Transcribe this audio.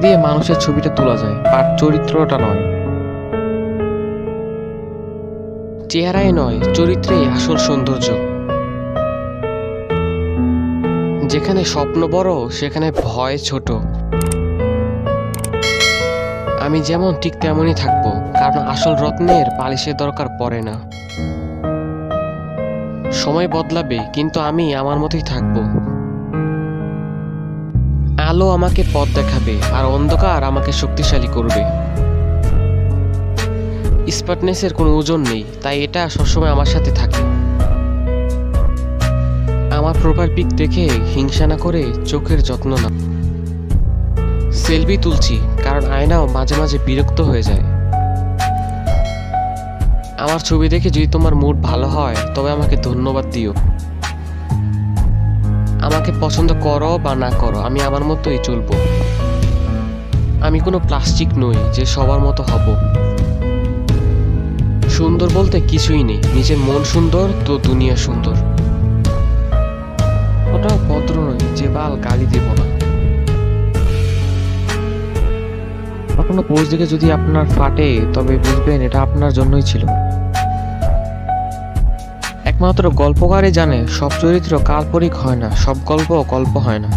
দিয়ে মানুষের ছবিটা তোলা যায়, আর চরিত্রটা নয়। চেহারায় নয়, চরিত্রেই আসল সৌন্দর্য। যেখানে স্বপ্ন বড়, সেখানে ভয় ছোট। আমি যেমন ঠিক তেমনই থাকব, কারণ আসল রত্নের পালিশের দরকার পড়ে না। সময় বদলাবে, কিন্তু আমি আমার মতোই থাকব। আলো আমাকে পথ দেখাবে আর অন্ধকার আমাকে শক্তিশালী করবে। স্মার্টনেসের কোনো ওজন নেই, তাই এটা সবসময় আমার সাথে থাকে। আমার প্রোফাইল পিক দেখে হিংসা না করে চোখের যত্ন না সেলফি তুলছি, কারণ আয়নাও মাঝে মাঝে বিরক্ত হয়ে যায়। আমার ছবি দেখে যদি তোমার মুড ভালো হয়, তবে আমাকে ধন্যবাদ দিও। আমাকে পছন্দ করো বা না করো, আমি আমার মতোই চলবো। আমি কোনো প্লাস্টিক নই যে সবার মতো হব। সুন্দর বলতে কিছুই নেই, নিজের মন সুন্দর তো দুনিয়া সুন্দর। ওটাও ভদ্র নয় যে বাল গালি দেব না। কখনো পোজ দেখে যদি আপনার ফাটে, তবে বুঝবেন এটা আপনার জন্যই ছিল। একমাত্র গল্পকারই জানে সব চরিত্র কাল্পনিক হয় না সব গল্প গল্প হয় না।